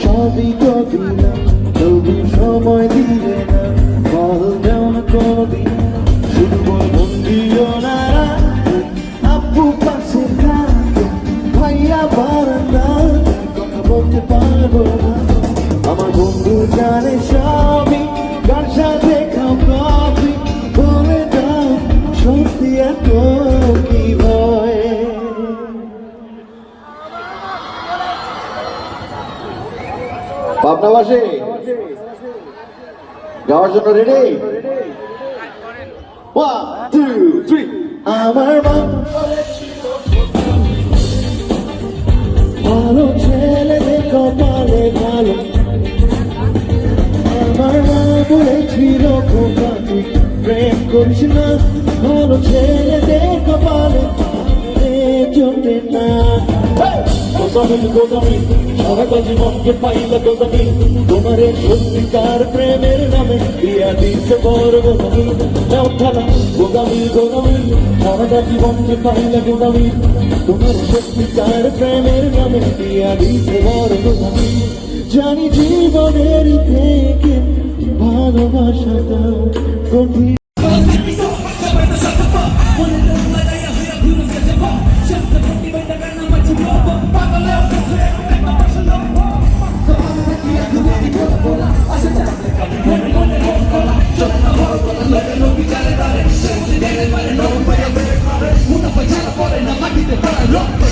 সবই তো দিলাম তবু সময় দিলে না বল দাও না কোনদিন শুধু বল বন্দিও না আপু পাশে থাকে ভাইয়া বারান্দাতে কথা বলতে পারব না জানে সবই, কার সাথে কফি বলে দাও, সত্যি এত কি ভয়। যাওয়ার জন্য রেডি ওয়ান টু আমার মা খোকা তুই প্রেম করিস না, ভালো ছেলে দেখো পালে জমে না। গোদামি গোদামি সারাটা জীবনকে পাইলে গোদামি তোমারে সত্যিকার প্রেমের নামে দিয়া দিতে বড় গোদামি নাও থালা গোদামি গোদামি সারাটা জীবনকে পাইলে গোদামি তোমার সত্যিকার প্রেমের নামে দিয়া দিতে বড় গোদামি জানি জীবনের ভালোবাসাটা কঠিন Una fachada por en la máquina para loco,